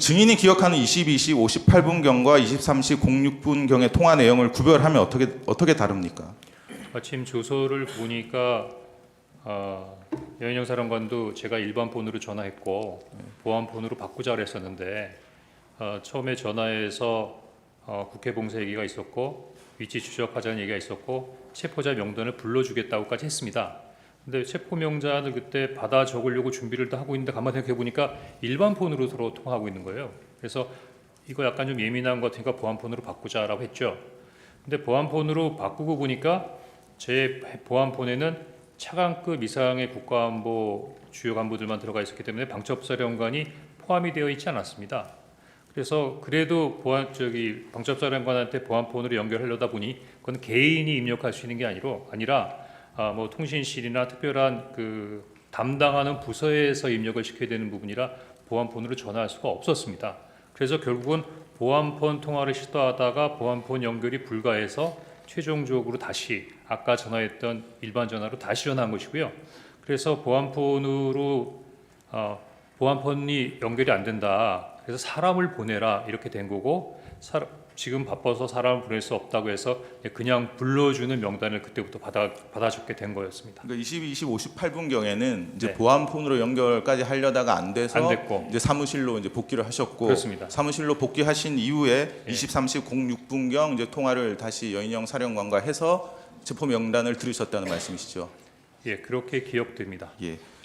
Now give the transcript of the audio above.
증인이 기억하는 22시 58분경과 23시 06분경의 통화 내용을 구별하면 어떻게 어떻게 다릅니까? 마침 조서를 보니까 어, 여인영 사령관도 제가 일반 폰으로 전화했고 보안 폰으로 바꾸자 그랬었는데 어, 처음에 전화해서 어, 국회 봉쇄 얘기가 있었고 위치 추적하자는 얘기가 있었고 체포자 명단을 불러주겠다고까지 했습니다. 근데 체포 명단을 그때 받아 적으려고 준비를 다 하고 있는데 가만히 생각해 보니까 일반 폰으로 서로 통화하고 있는 거예요. 그래서 이거 약간 좀 예민한 것 같으니까 보안 폰으로 바꾸자라고 했죠. 근데 보안 폰으로 바꾸고 보니까 제 보안 폰에는 차관급 이상의 국가안보 주요 간부들만 들어가 있었기 때문에 방첩사령관이 포함이 되어 있지 않았습니다. 그래서 그래도 보안 저기 방첩사령관한테 보안 폰으로 연결하려다 보니 그건 개인이 입력할 수 있는 게 아니로 아니라 아, 뭐 통신실이나 특별한 그 담당하는 부서에서 입력을 시켜야 되는 부분이라 보안폰으로 전화할 수가 없었습니다. 그래서 결국은 보안폰 통화를 시도하다가 보안폰 연결이 불가해서 최종적으로 다시 아까 전화했던 일반 전화로 다시 전화한 것이고요. 그래서 보안폰으로 어, 보안폰이 연결이 안 된다. 그래서 사람을 보내라 이렇게 된 거고 사, 지금 바빠서 사람을 보낼 수 없다고 해서 그냥 불러주는 명단을 그때부터 받아 받아 적게 된 거였습니다. 그러니까 22시 58분 경에는 이제 네. 보안 폰으로 연결까지 하려다가 안 돼서 안 됐고 이제 사무실로 이제 복귀를 하셨고 그렇습니다. 사무실로 복귀하신 이후에 예. 23시 06분 경 이제 통화를 다시 여인영 사령관과 해서 체포 명단을 들으셨다는 말씀이시죠? 예 그렇게 기억됩니다. 예.